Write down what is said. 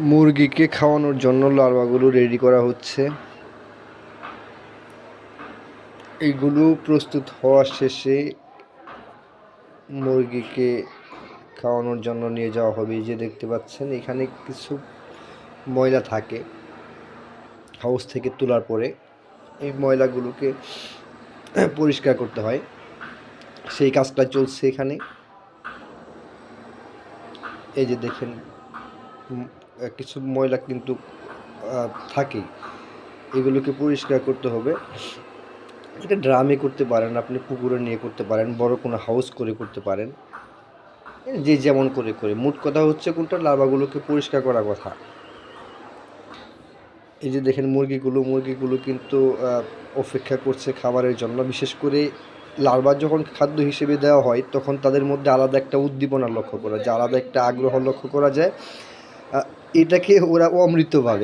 মুরগিকে খাওয়ানোর জন্য লার্ভাগুলো রেডি করা হচ্ছে। এইগুলো প্রস্তুত হওয়া শেষে মুরগিকে খাওয়ানোর জন্য নিয়ে যাওয়া হবে। যে দেখতে পাচ্ছেন, এখানে কিছু ময়লা থাকে হাউস থেকে তোলার পরে। এই ময়লাগুলোকে পরিষ্কার করতে হয়। সেই কাজটা চলছে এখানে। এই যে দেখেন কিছু ময়লা কিন্তু থাকেই এগুলোকে পরিষ্কার করতে হবে। এটা ড্রামে করতে পারেন, আপনি পুকুরে নিয়ে করতে পারেন, বড় কোনো হাউস করে করতে পারেন। যে যেমন করে করে। মোট কথা হচ্ছে কোনটা? লার্ভাগুলোকে পরিষ্কার করার কথা। এই যে দেখেন মুরগিগুলো মুরগিগুলো কিন্তু অপেক্ষা করছে খাবারের জন্য। বিশেষ করে লার্ভা যখন খাদ্য হিসেবে দেওয়া হয়, তখন তাদের মধ্যে আলাদা একটা উদ্দীপনা লক্ষ্য করা যায়, আলাদা একটা আগ্রহ লক্ষ্য করা যায়। এটাকে ওরা অমৃত ভাবে